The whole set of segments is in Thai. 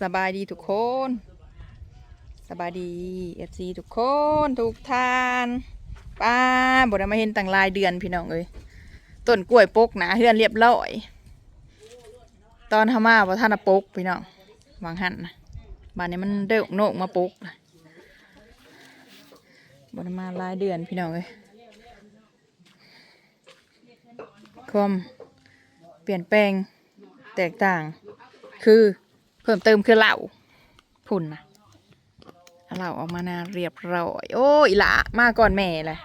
สบายดีทุกคน สบายดีเอฟซีทุกคน ทุกท่านป้าบได้มาเห็นตั้งลายเดือนพี่น้องเอ้ยต้นกล้วยปกหนาเฮือนเรียบร้อย ตอนทามาว่าท่านปกพี่น้องวางหันนะบ้านนี้มันเด้อโนกมาปกนะบได้มาลายเดือนพี่น้องเอ้ยความเปลี่ยนแปลงแตกต่าง คือ เพิ่มเติมคือเหล่าพุ่นนะเหล่าออกมานาเรียบร้อย โอ้ยละมาก่อนแม่เลย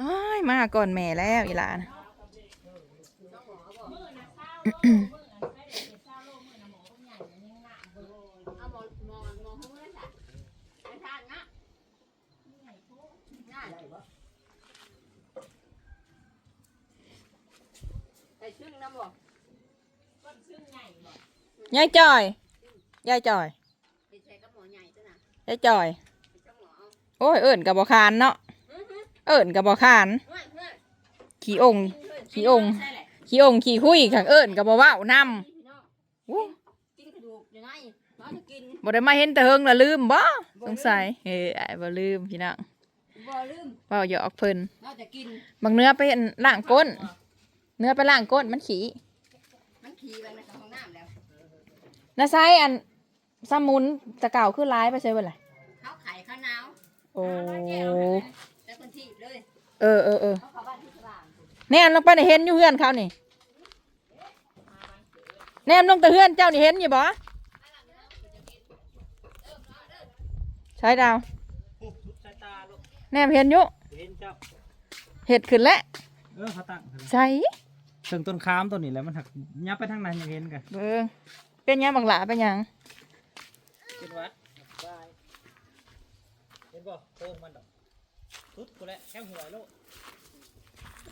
อ้ยมาก่อนแม่แล้วอีหลานะ ยายจอย ยายจอย ยายจอย โอ้ย เอิ่นกับบอคานเนาะ เอิ่นกับบอคาน ขี่องค์ ขี่องค์ ขี่องค์ ขี่คุยขังเอิ่นกับบอว่าวนำวู้กินกระดูกยังไงน้อยจะกินบ่ได้มาเห็นแต่เฮิงละลืมบ่สงสัยเออไอ้ายบ่ลืมพี่น้องบ่ลืมเว้าหยอกเพิ่นน้อยจะกินบางเนื้อไปล้างก้น เนื้อไปล้างก้นมันขี้มันขี่ไปในห้องน้ำแล้ว นาไซอันสมุนตะเก่าคือร้ายไปใช่เบ่ล่ะเขาไข่ข้าวหนาวโอ้แต่คนที่เลยเออเออเออเขาเข้าบ้านที่ตลาดแนมลงไปในเห็นอยู่เฮือนเขานี่แนมลงแต่เฮือนเจ้านี่เห็นอยู่บ่ใช้ดาวปุ๊บทุบสายตาลูกแนมเห็นอยู่เห็นเจ้าเห็ดขึ้นแล้วเออเขาตั้งใช่ถึงต้นขามต้นนี้แหล้วมันหักยับไปทางนั้นยังเห็นกันเบิ่ง เป็นหยังบักหลาเป็นหยังเป็นวัดบายเห็นบ่โค้งมันดอกทุบกูแล้วแค่หัวโลก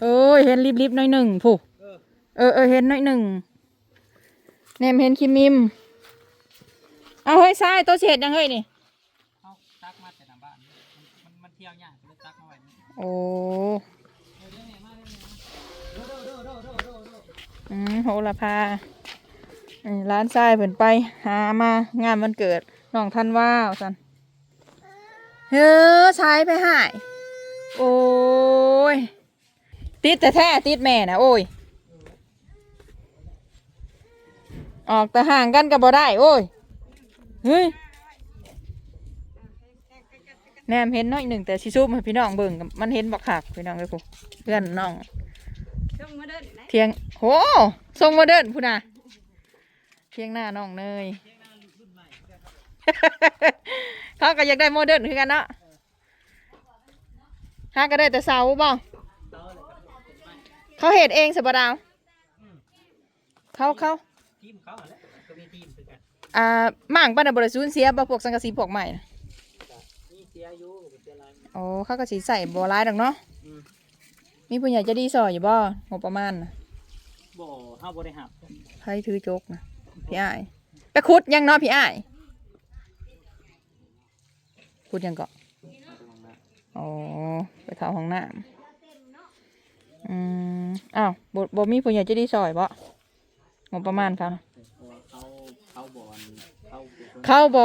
เอ้ยเห็นริบๆหน่อยหนึ่งผู้เออเออเออเห็นหน่อยหนึ่งแนมเห็นคิมมิมเอาเฮ้ยทรายตัวเฉดยังเฮ้ยนี่เขาตักมาแต่หน้าบ้านมันมันมันเที่ยวยากก็เลยตักมาไว้นี่โอ้เออเดี๋ยวแม่มาเดี๋ยวแม่มาโดโดโดโดโดโดโดอืมโหระพาอืม ร้านทรายเพิ่นไปหามางานวันเกิดน้องท่านว่าวสันเฮ้อใช้ไปหายโอ้ย ติดแต่แท้ติดแม่นะโอ้ย ออกแต่ห่างกันก็บ่ได้ โอ้ย เฮ้ยแนมเห็นน้อยหนึ่งแต่ชิซุปให้พี่น้องเบิ่งมันเห็นบักขักพี่น้องเลยพูเพื่อนน้องเทียงโหทรงโมเดินพูน่ะ เทียงหน้าน้องเนยเขาก็อยากได้โมเดิร์นคือกันเนาะฮาก็ได้แต่เสาบ่เตาเลยครับเขาเห็ดเองสบดาวเขาเขาทีมเขาอะไรก็มีทีมคือกันอ่าหมั่างปันนะบริสุทธิ์เสียบ่พวกสังกะสีพวกใหม่น่ะนี่เสียอยู่เป็นเสียอะไรโอ้เขาก็สีใส่บ่ร้ายดอกเนาะอืมมีผู้ใหญ่ใจะดีซอยอยู่บ่งบประมาณน่ะบ่เฮาบ่ได้หับไผถือจกนะ พี่อ้ายไปขุดยังเนาะพี่อ้ายขุดยังเกาะอ๋อไปเข้าห้องน้ำอืมอ้าวบบ่มีผู้ใหญ่ใจะดีซอยบ่งบประมาณเขานะเขาเขาบอลเขาเขาบ่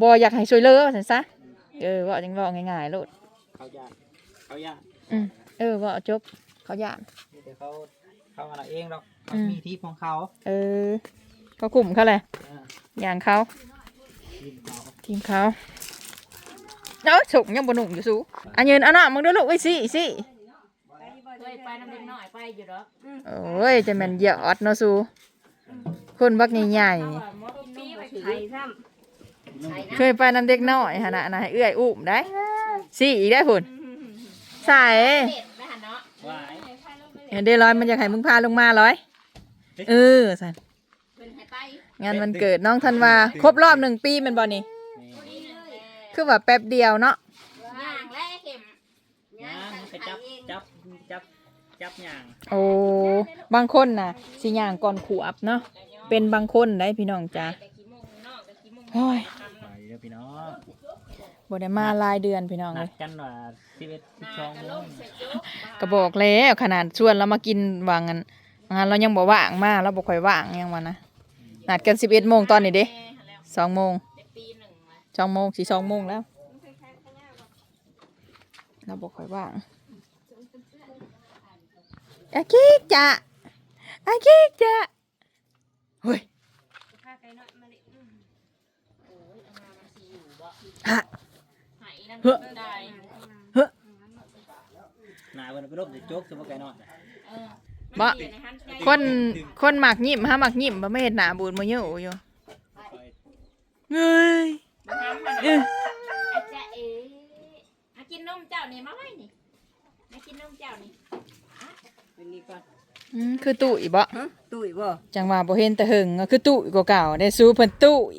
บ่อยากให้ช่วยเหลือว่าซั่นซะเออว่าจังว่าง่ายๆโลดเขาญาติเขาญาติอืมเออว่าจบเขาย่านนี่แต่เขาเขาอะไรเองหรอกเขาอืมมีที่ของเขา เออ เขากลุ่มเขาแหละเอออย่างเขาทีมเขาทีมเขาเนาะสุกยังบ่หนุ่มอยู่สูอันยืนเอาหน่ะมึงดูลูกไว้สิสิเคยไปน้ำเด็กน้อยไปอยู่ดอกโอ้ยจะแม่นยอดเนาะสูคนบักใหญ่ๆมดปีไปไข่ซ้ำไข่เคยไปนำเด็กน้อยฮะนะนะให้เอื้อยอุ้มได้สี่อีกได้พุ่นใส่เด็ดไปหันเนาะวายเห็นได้ร้อยมันอยากให้มึงพาลงมาร้อย เออสันเป็นไข่ไป งานวันเกิดน้องธันวาครบรอบหนึ่งปีแมันบอนี่ดีเลยคือว่าแป๊บเดียวเนาะย่างและเข็มย่างไปจับจับจับจับย่างโอ้บางคนน่ะสิย่างก่อนขวบเนาะเป็นบางคนได้พี่น้องจ้าโอ้ยไปเด้อพี่น้องบ่ได้มาหลายเดือนพี่น้องนัเลดยกันว่าสิบเอ็ดสิบสองโมงก็บอกแล้วขนาดชวนเรามากินวางกันงานเรายังบ่ว่างมาเราบ่ค่อยว่างยังวะนะ นัดกันสิบเอ็ดโมงตอนนี้เด้แม่หันแล้วสองโมงเด็กปีหนึ่งมาสองโมงสี่สองโมงแล้วเราบอกค่อยว่างอาคิกจะอาคิกจะเฮ้ยโอ้ยเอามามันสิอยู่บ่ฮะหายนั่นเฮ้อได้เฮ้ยหนาวันไปรบจะโจ๊กสมไก่นอนเออ บ่มันสิอยู่ในหันไงคนคนหมักยิ้มฮะหมักยิ้มบ่ไม่เห็นหน้าบูดมาเยอะอยู่เงยมันทำมันเอออาจจะเอ๋มากินนมเจ้านี่มาไว้นี่มากินนมเจ้านี่เป็นนี่ก่อนอืมคือตุ้ยบ่ฮะตุ้ยบ่จังว่าบ่เห็นแต่หึงก็คือตุ้ยกว่าเก่าได้สู้เพิ่นตุ้ย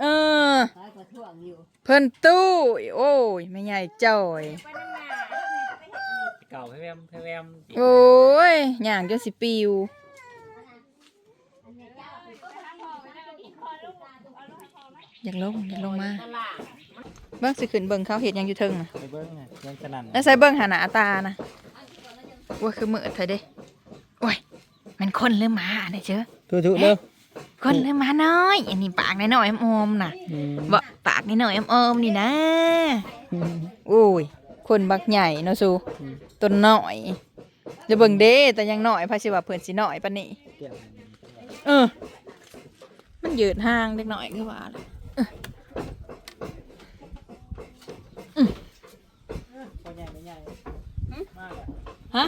เออขายกระท่วงอยู่เพิ่นตู้ยโอ้ยไม่ใหญ่จ้อยไปนั่นน่ะ เก่าให้แวมให้แวมโอ้ยย่างจนสิปิวอยากลงอยากลงมาตลาดเบิ่งสิขึ้นเบิ่งเขาเฮ็ดหยังอยู่เทิงน่ะไปเบิ้งไงยังสนั่นแล้วใส่เบิ่งหาหน้าตานะโอ้ยคือมืดเถอะเด้โอ้ยมันคนหรือหมาอันนี้เจ้อถูกๆเด้อคนหรือหมาน้อย อันนี้ปากน้อยๆอมๆน่ะบ่ปากน้อยๆอมๆนี่นะโอ้ย คนบักใหญ่เนาะสูต้นน้อยจะเบิ่งเด้แต่ยังน้อยพาสิว่าเพิ่นสิน้อยปานนี้เกี่ยวเออ มันยืดห่างเล็กน้อยคือว่าเลยพอใหญ่ไม่ใหญ่มากอะฮะ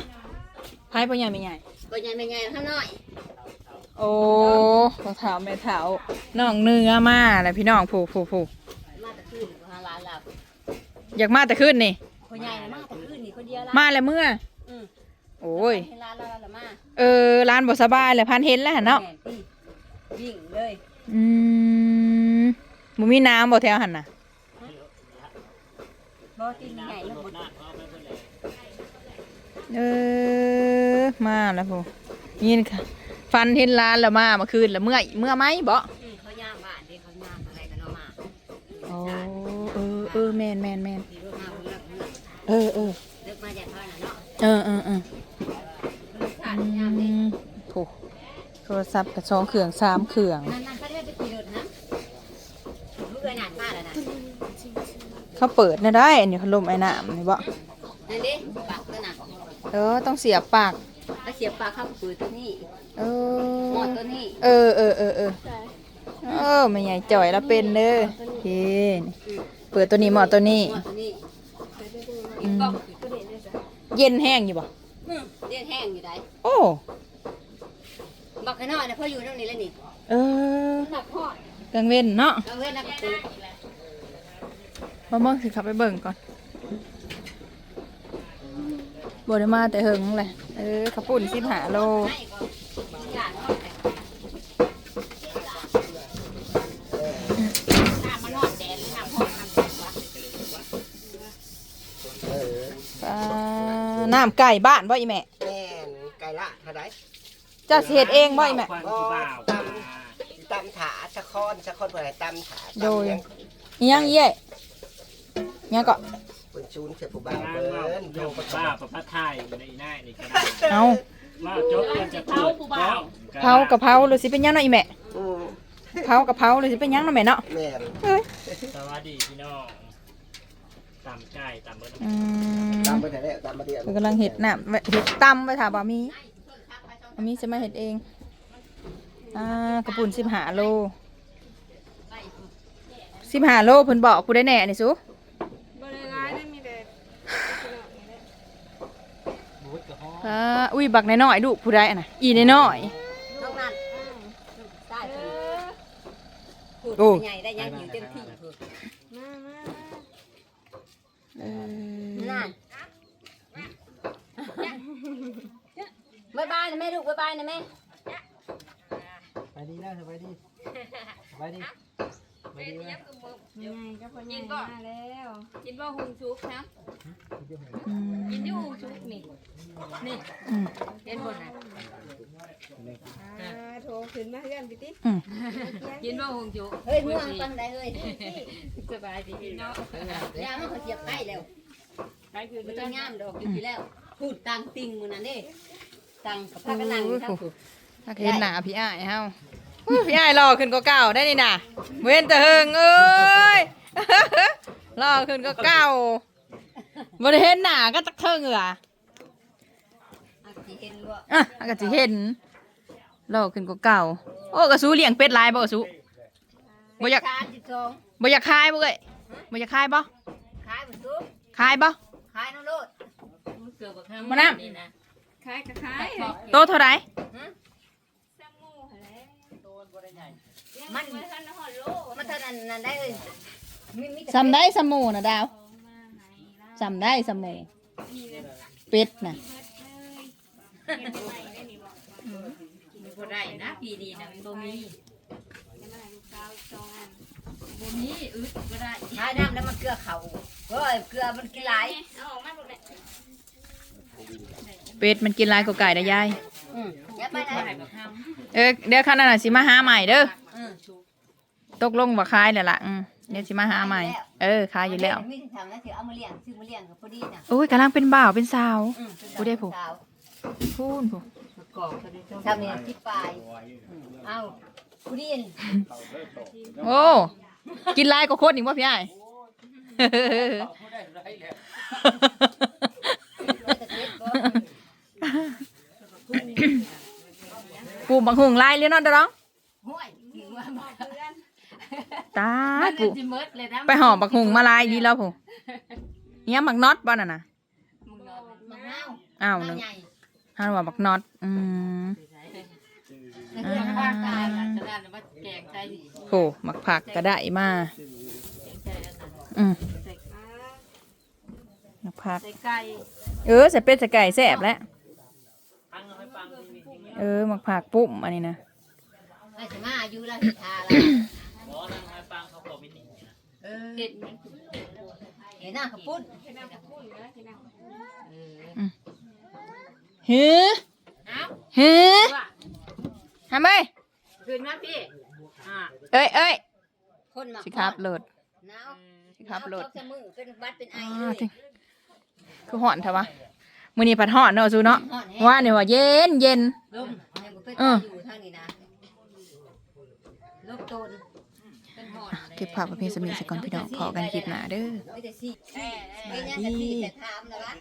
พายปัญญาไม่ใหญ่บ่ใหญ่ไม่ใหญ่ข้างน้อย โอ้รองเท้าแม่เท้าน้องเนื้อมาแล้วพี่น้องผูกผูกผูกมาแต่คืนหาหลานหลับอยากมาแต่ขึ้นนี่ คนใหญ่น่ะมาแต่คืนนี่คนเดียวละมาแล้วเมื่อ อืมโอ้ยให้หลานละละมาเออร้านบ่สบายเลยพันเห็นแล้วหั่นเนาะแม่ตีวิ่งเลยอืมบ่มีน้ำบ่แถวหันน่ะ บ่ตีใหญ่แล้วบ่เออ มาแล้วพูนี่ค่ะฟันเห็นร้านแล้วมาเมื่อคืนแล้วเมื่อยเมื่อไหมบ่อืมเขาย่างบ้านเด้เขาย่างอะไรกันเนาะมาโอ้เออเออแมนแมนแมนมีรถมาเพิ่นรับ เออเออเลิกมาจากเท่านั้นเนาะเออเออเออเพิ่นขาดย่างเด้โถูกโทรศัพท์กับสองเครื่องสามเครื่อง นั่นนั่นเขาเรียกไปขี่รถนะลูกเอ้ยนานมากแล้วนะเขาเปิดนะได้อันนี้พัดลมไอ้น้ำนี่บ่นั่นเด้ปากตัวน่ะเออต้องเสียบปาก แล้วเสียบปากเข้าปืนตัวนี้เอหมออ ดตัวนี้เออเออเออเออเออไม่ใหญ่จ่อยแล้วเป็นเด้อเฮ้เปิดตัวนี้หมอตัวนี้ หมอดตัวนี้ อืมเย็นแห้งอยู่บ่อืมเรียกแห้งอยู่ได้โอ้บักขน้อยนะพ่ออยู่ตรงนี้แล้วนี่เออหนักพ่อกลางเว้นเนาะเราเว้นนักปืนมาเบิ่งสิขับไปเบิ่งก่อนบ่ได้มาแต่เฮิงเลยเออขับปุ่นสิบหาโล ให้ก็ญาติเขาแต่ น้ำมันนอนแดดหรือน้ำห้อนน้ำแดดวะ อ่า น้ำไก่บ้านบ่อีแม่ แม่นไก่ละเท่าไรเจ้าสิเฮ็ดเองบ่อีแม่ ควันก็ที่บ่าวตำตำถาสะคอนสะคอนเพื่อให้ตำถาโดย ตำยังอีหยังเย่ยังก็ เป็นชูนเสือผู้บ่าวงานเบิ้ว่าลโยโยกกประบ้าจับประพัดไทยอยู่ในหน้านี่ก็ได้เอาว่าจบมันจะพูดแล้วเผากะเพราหรือสิเป็นหยังเนาะอีแม่อืมเผากะเพราหรือสิเป็นหยังเนาะแม่เนาะแม่นเอ้ยสวัสดีพี่น้องตำไก่ตำเบิ้ลอืมตำไปแต่แล้วตำมาเดียวเพิ่นกำลังเฮ็ดน้ำไว้เฮ็ดตำไว้ถามบ่มีบ่มีจะมาเฮ็ดเองอ่ากระปุ่น15โล15โลเพิ่นบอกกูได้แน่นี่สุบูดกับห้องอ่าอุ้ยบักน้อยๆลูกผู้ใดอะน่ะอีน้อยน้องนันได้พูดโอ้ใหญ่ได้ยังอยู่เต็มที่พูดๆเออ นั่นบายบายนะแม่ลูกบายบายนะแม่ ไปดีแล้วสบายดีสบายดี สบายดีแล้วกินบ่กินบ่หุงชุกนะอืมกินอยู่หุงชุกนี่นี่อืมเห็นบ่น่ะอืมกินบ่หุงชุกเฮ้ยม่วงปังได้เฮ้ยสบายดีเนาะยามันเขาเสียบให้แล้วไปคือมันต้องย่ามดอกอยู่ที่แล้ว พูดตังติงมือนั่นเด้ตังกับพากันนั่งอยู่ทั้งผู้ถ้าเห็นหน้าพี่อ้ายเฮา อุ๊ยพี่ไอ้รอขึ้นก็เก่าได้นี่น่ะเว้นแต่เฮิงเอ้ย รอขึ้นก็เก่าบริเห็นหน้าก็ตักเทิงเหรออาจจะเห็นว่าอะอากาศเห็นรอขึ้นก็เก่า โอ้กระสูเลี้ยงเป็ดลายบ่กระสู บ่อยากชาติสองบ่อยากคายบ่เอ้ยบ่อยากคายบ่ขายหมดทุกคายบ่ ขายน้ำโลดเกือบกับข้าวมาน้ำ นี่นะขายก็ขายโตเท่าไหร่ มันมันเท่านั้นนั่นได้เลยมีมีแต่ซำได้สมูน่ะดาวซำได้สมูเป็ดน่ะมีบ่ได้นะปีนี้นะมันบ่มีบ่มีอึดบ่ได้ขายน้ำแล้วมันเกลือเขาเฮ้ยเกลือมันกินหลายเอาออกมาบ่ได้เป็ดมันกินหลายกว่าไก่นะยายอืม อย่าไปไหนบ่ได้บ่ทำเออเดี๋ยวข้างนั้นน่ะสิมาหาใหม่เด้ออืมตกลงว่าคายแล้วล่ะอืมเดี๋ยวสิมาหาใหม่ เออคายอยู่แล้วมีทางนั้นถือเอามาเลี้ยงซื้อมาเลี้ยงก็พอดีน่ะโอ้ยกำลังเป็นบ่าวเป็นสาวอืมผู้ได้ผู้สาวพูนผู้กอกก็ได้ต้องทำเนี่ยที่ปลายอืมเอาผู้ดีนโอ้กินหลายกว่าคนอีกว่าพี่ไอ้ กก็ปลูกบังหุงลายเลี้ยนอนเด้อน้องห้วยถือว่ามาตามันปลูกสิหมดเลยนะไปห่อบักหุงมาลายดีแล้วผู้เนี่ยบักน็อตบ่น่ะนะมึงนอนมะนาวอ้าวมะนึงใหญ่ฮันว่าบักน็อตอืมแล้วเกลือข้างตาตายยล่ะฉะนั้นว่าแกงใส่โหมักผักก็ได้มาแกงใส่อันนั้นอืมใส่มักผักใส่ไก่เออใส่เป็ดใส่ไก่แซ่บแล้ว ฟังเอาให้ฟังทีวีทีวี เออมักผักปุ้มอันนี้นะไอ้สมาอายุแล้วสิทาแล้วหมอนั่งให้ฟังเขาบอกวินิจนะเออเห็ดมันเห็นหน้าขับปุ้นฮือเอ้าฮือว่าทำไมขึ้นมาพี่อ่าเอ้ยเอ้ยคนมาสิครับโหลดหนาวสิครับโหลดหนาวเข้ามือเป็นหวัดเป็นไออ๋เลอยจริงคือห่อนเถอะวะ มื้อนี้ผัดห่อนเนาะซูเนาะฮ้อนแฮะว่าเนี่ยว่าเย็นเย็นลมให้บ่เคยเอออยู่ทางนี้นะลมโตนเป็นหอนเก็บผักประเภทสมิงสก่อนพี่น้องขอกันคลิปหน้าเด้อ ไม่ได้สิเอ้ยยังจะสิแต่ถามนะวะ